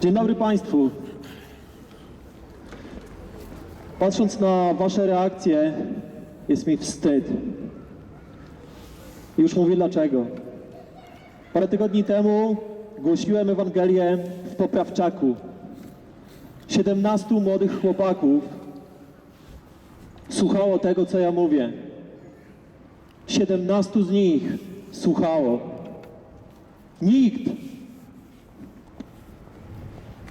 Dzień dobry Państwu. Patrząc na Wasze reakcje, jest mi wstyd. Już mówię dlaczego. Parę tygodni temu głosiłem Ewangelię w Poprawczaku. 17 młodych chłopaków słuchało tego, co ja mówię. 17 z nich słuchało. Nikt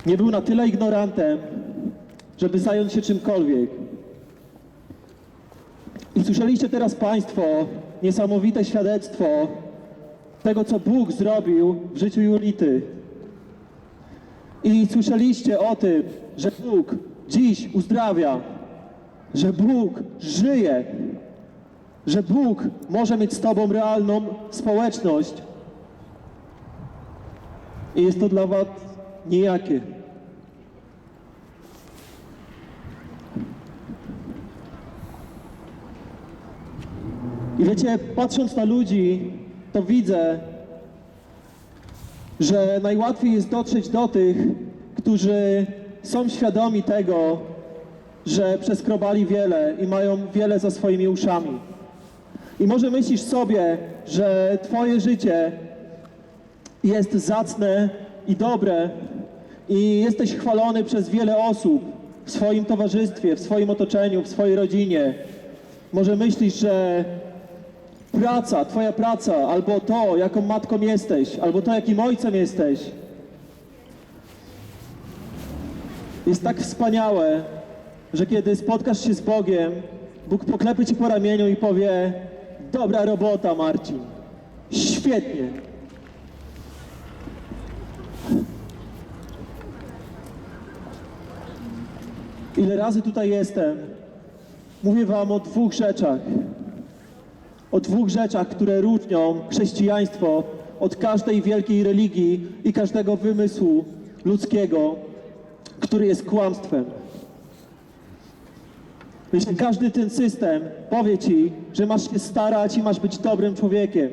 nie był na tyle ignorantem, żeby zająć się czymkolwiek. I słyszeliście teraz Państwo niesamowite świadectwo tego, co Bóg zrobił w życiu Julity. I słyszeliście o tym, że Bóg dziś uzdrawia, że Bóg żyje, że Bóg może mieć z Tobą realną społeczność. I jest to dla Was nijakie. I wiecie, patrząc na ludzi, to widzę, że najłatwiej jest dotrzeć do tych, którzy są świadomi tego, że przeskrobali wiele i mają wiele za swoimi uszami. I może myślisz sobie, że Twoje życie jest zacne i dobre i jesteś chwalony przez wiele osób w swoim towarzystwie, w swoim otoczeniu, w swojej rodzinie. Może myślisz, że praca, twoja praca, albo to, jaką matką jesteś, albo to, jakim ojcem jesteś, jest tak wspaniałe, że kiedy spotkasz się z Bogiem, Bóg poklepie ci po ramieniu i powie: Dobra robota, Marcin. Świetnie. Ile razy tutaj jestem, mówię Wam o dwóch rzeczach. O dwóch rzeczach, które różnią chrześcijaństwo od każdej wielkiej religii i każdego wymysłu ludzkiego, który jest kłamstwem. Jeśli każdy ten system powie ci, że masz się starać i masz być dobrym człowiekiem.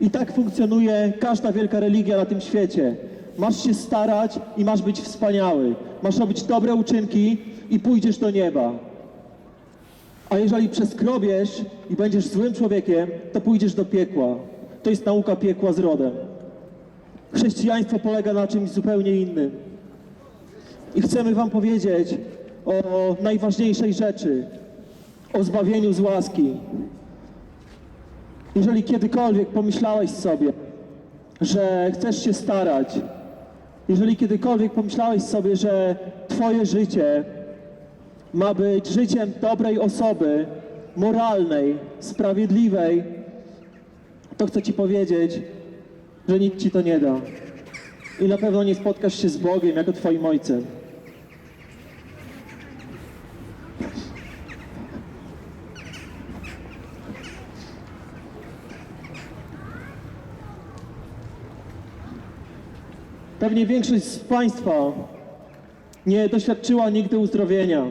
I tak funkcjonuje każda wielka religia na tym świecie. Masz się starać i masz być wspaniały. Masz robić dobre uczynki i pójdziesz do nieba. A jeżeli przeskrobiesz i będziesz złym człowiekiem, to pójdziesz do piekła. To jest nauka piekła z rodem. Chrześcijaństwo polega na czymś zupełnie innym. I chcemy Wam powiedzieć o najważniejszej rzeczy, o zbawieniu z łaski. Jeżeli kiedykolwiek pomyślałeś sobie, że chcesz się starać, jeżeli kiedykolwiek pomyślałeś sobie, że Twoje życie ma być życiem dobrej osoby, moralnej, sprawiedliwej, to chcę Ci powiedzieć, że nikt Ci to nie da. I na pewno nie spotkasz się z Bogiem jako Twoim Ojcem. Pewnie większość z Państwa nie doświadczyła nigdy uzdrowienia.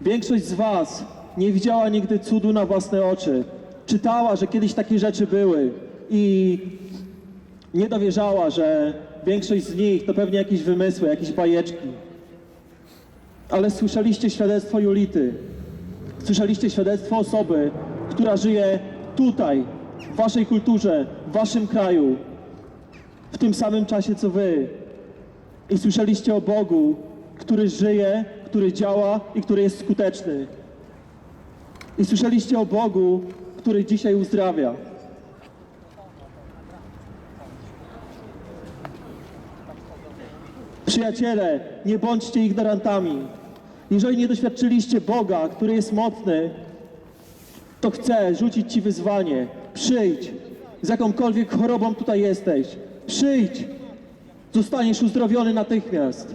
Większość z Was nie widziała nigdy cudu na własne oczy. Czytała, że kiedyś takie rzeczy były i nie dowierzała, że większość z nich to pewnie jakieś wymysły, jakieś bajeczki. Ale słyszeliście świadectwo Julity. Słyszeliście świadectwo osoby, która żyje tutaj, w Waszej kulturze, w Waszym kraju, w tym samym czasie co Wy. I słyszeliście o Bogu, który żyje, który działa i który jest skuteczny. I słyszeliście o Bogu, który dzisiaj uzdrawia. Przyjaciele, nie bądźcie ignorantami. Jeżeli nie doświadczyliście Boga, który jest mocny, to chcę rzucić Ci wyzwanie. Przyjdź, z jakąkolwiek chorobą tutaj jesteś. Przyjdź, zostaniesz uzdrowiony natychmiast.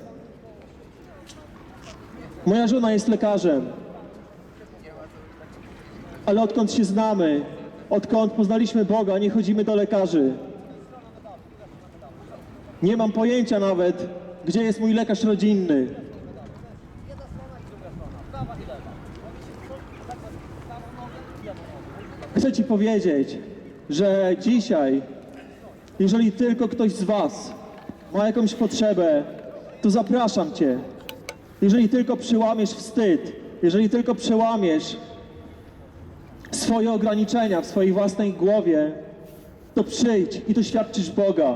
Moja żona jest lekarzem, ale odkąd się znamy, odkąd poznaliśmy Boga, nie chodzimy do lekarzy. Nie mam pojęcia nawet, gdzie jest mój lekarz rodzinny. Chcę Ci powiedzieć, że dzisiaj, jeżeli tylko ktoś z Was ma jakąś potrzebę, to zapraszam Cię. Jeżeli tylko przełamiesz wstyd, jeżeli tylko przełamiesz swoje ograniczenia w swojej własnej głowie, to przyjdź i doświadczysz Boga.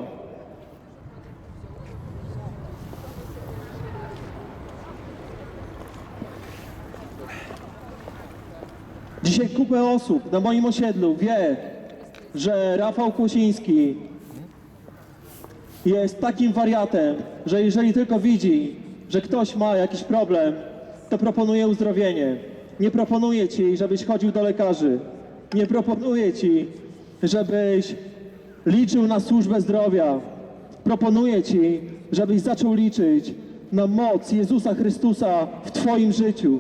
Dzisiaj kupę osób na moim osiedlu wie, że Rafał Kłosiński jest takim wariatem, że jeżeli tylko widzi, że ktoś ma jakiś problem, to proponuje uzdrowienie. Nie proponuje ci, żebyś chodził do lekarzy. Nie proponuje ci, żebyś liczył na służbę zdrowia. Proponuję ci, żebyś zaczął liczyć na moc Jezusa Chrystusa w Twoim życiu.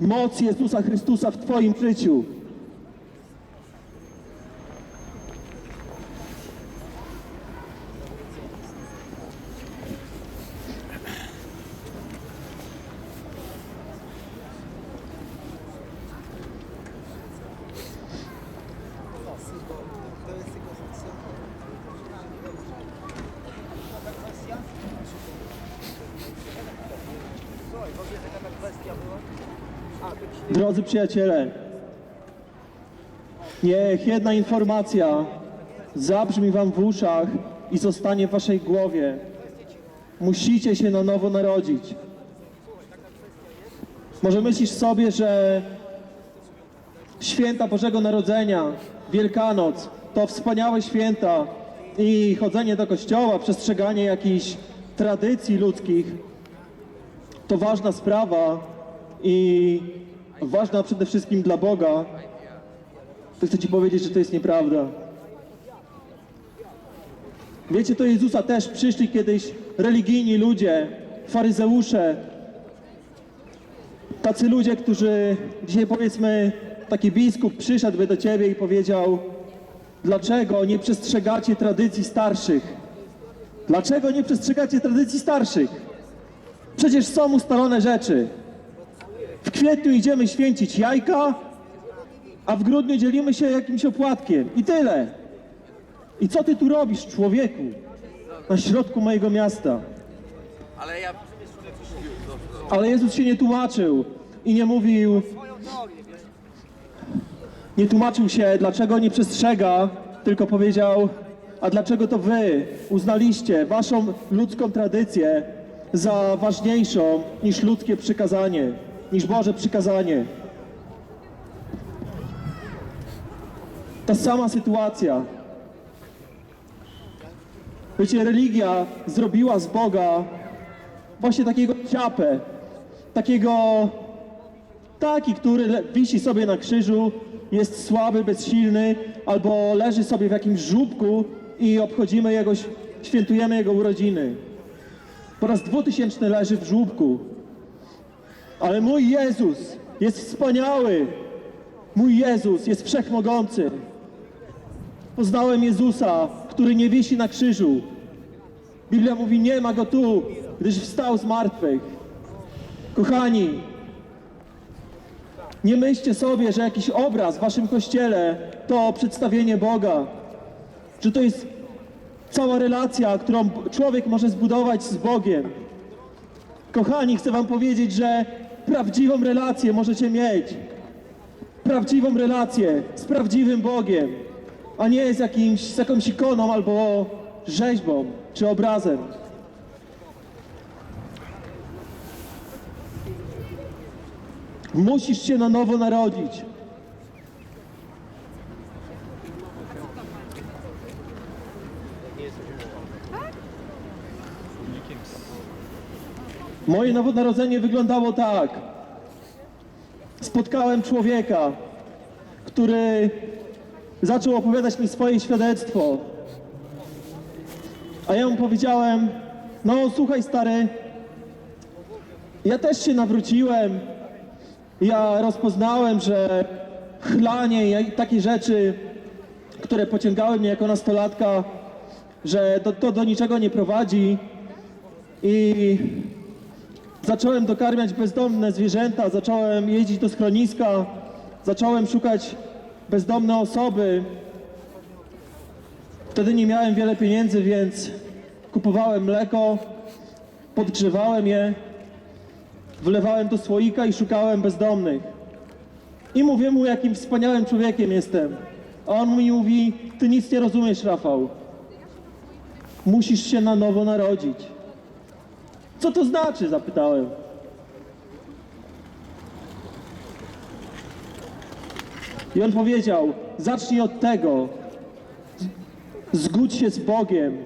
Moc Jezusa Chrystusa w Twoim życiu. Drodzy przyjaciele, niech jedna informacja zabrzmi wam w uszach i zostanie w waszej głowie. Musicie się na nowo narodzić. Może myślisz sobie, że święta Bożego Narodzenia, Wielkanoc to wspaniałe święta i chodzenie do kościoła, przestrzeganie jakichś tradycji ludzkich to ważna sprawa i ważna przede wszystkim dla Boga, to chcę Ci powiedzieć, że to jest nieprawda. Wiecie, do Jezusa też przyszli kiedyś religijni ludzie, faryzeusze, tacy ludzie, którzy dzisiaj powiedzmy, taki biskup przyszedłby do Ciebie i powiedział, dlaczego nie przestrzegacie tradycji starszych? Dlaczego nie przestrzegacie tradycji starszych? Przecież są ustalone rzeczy. W kwietniu idziemy święcić jajka, a w grudniu dzielimy się jakimś opłatkiem. I tyle. I co ty tu robisz, człowieku? Na środku mojego miasta. Ale ja... Ale Jezus się nie tłumaczył i nie mówił. Nie tłumaczył się, dlaczego nie przestrzega, tylko powiedział: A dlaczego to wy uznaliście waszą ludzką tradycję za ważniejszą niż ludzkie przykazanie, niż Boże przykazanie? Ta sama sytuacja. Wiecie, religia zrobiła z Boga właśnie takiego ciapę, takiego taki, który wisi sobie na krzyżu, jest słaby, bezsilny, albo leży sobie w jakimś żubku i obchodzimy jego, świętujemy jego urodziny. Po raz dwutysięczny leży w żłóbku. Ale mój Jezus jest wspaniały. Mój Jezus jest wszechmogący. Poznałem Jezusa, który nie wisi na krzyżu. Biblia mówi, nie ma go tu, gdyż wstał z martwych. Kochani, nie myślcie sobie, że jakiś obraz w waszym kościele to przedstawienie Boga, że to jest cała relacja, którą człowiek może zbudować z Bogiem. Kochani, chcę wam powiedzieć, że prawdziwą relację możecie mieć. Prawdziwą relację z prawdziwym Bogiem, a nie z, jakimś, z jakąś ikoną albo rzeźbą czy obrazem. Musisz się na nowo narodzić. Moje nowonarodzenie wyglądało tak. Spotkałem człowieka, który zaczął opowiadać mi swoje świadectwo. A ja mu powiedziałem, no słuchaj stary, ja też się nawróciłem, ja rozpoznałem, że chlanie i takie rzeczy, które pociągały mnie jako nastolatka, że to, to do niczego nie prowadzi. I zacząłem dokarmiać bezdomne zwierzęta, zacząłem jeździć do schroniska, zacząłem szukać bezdomne osoby. Wtedy nie miałem wiele pieniędzy, więc kupowałem mleko podgrzewałem je, wlewałem do słoika i szukałem bezdomnych. I mówię mu, jakim wspaniałym człowiekiem jestem. A on mi mówi, ty nic nie rozumiesz, Rafał. Musisz się na nowo narodzić. Co to znaczy? Zapytałem. I on powiedział: Zacznij od tego, zgódź się z Bogiem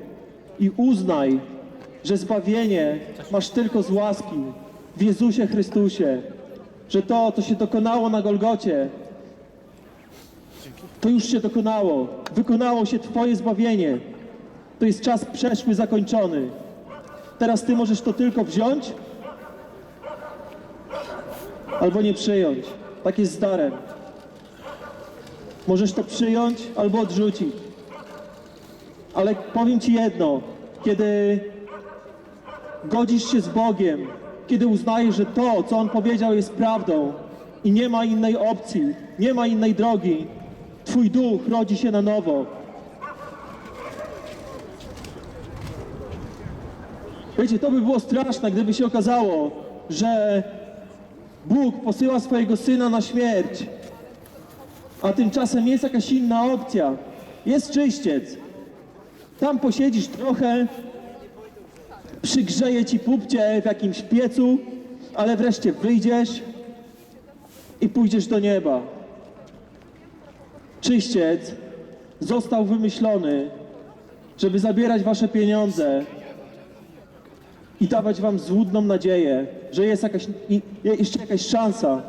i uznaj, że zbawienie masz tylko z łaski w Jezusie Chrystusie, że to, co się dokonało na Golgocie, to już się dokonało. Wykonało się Twoje zbawienie. To jest czas przeszły, zakończony. Teraz Ty możesz to tylko wziąć albo nie przyjąć. Tak jest z darem. Możesz to przyjąć albo odrzucić. Ale powiem Ci jedno, kiedy godzisz się z Bogiem, kiedy uznajesz, że to, co On powiedział, jest prawdą i nie ma innej opcji, nie ma innej drogi, Twój duch rodzi się na nowo. Wiecie, to by było straszne, gdyby się okazało, że Bóg posyła swojego Syna na śmierć, a tymczasem jest jakaś inna opcja. Jest czyściec. Tam posiedzisz trochę, przygrzeje ci pupcie w jakimś piecu, ale wreszcie wyjdziesz i pójdziesz do nieba. Czyściec został wymyślony, żeby zabierać wasze pieniądze i dawać wam złudną nadzieję, że jest jakaś, i- jeszcze jakaś szansa.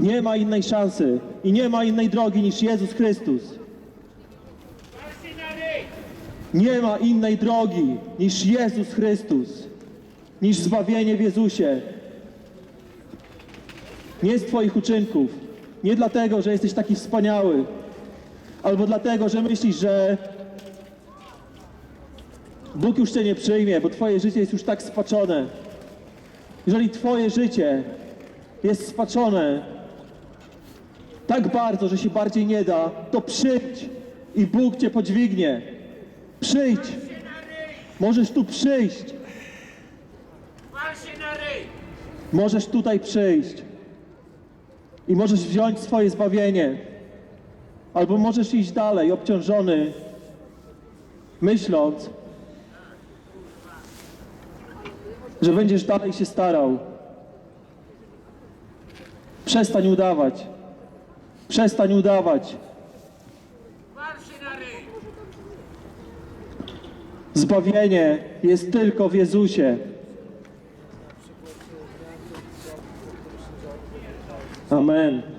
Nie ma innej szansy i nie ma innej drogi niż Jezus Chrystus. Nie ma innej drogi niż Jezus Chrystus, niż zbawienie w Jezusie. Nie z Twoich uczynków, nie dlatego, że jesteś taki wspaniały, albo dlatego, że myślisz, że Bóg już Cię nie przyjmie, bo Twoje życie jest już tak spaczone. Jeżeli Twoje życie jest spaczone tak bardzo, że się bardziej nie da, to przyjdź i Bóg Cię podźwignie. Przyjdź. Możesz tu przyjść. Możesz tutaj przyjść. I możesz wziąć swoje zbawienie. Albo możesz iść dalej, obciążony, myśląc, że będziesz dalej się starał. Przestań udawać. Przestań udawać. Zbawienie jest tylko w Jezusie. Amen.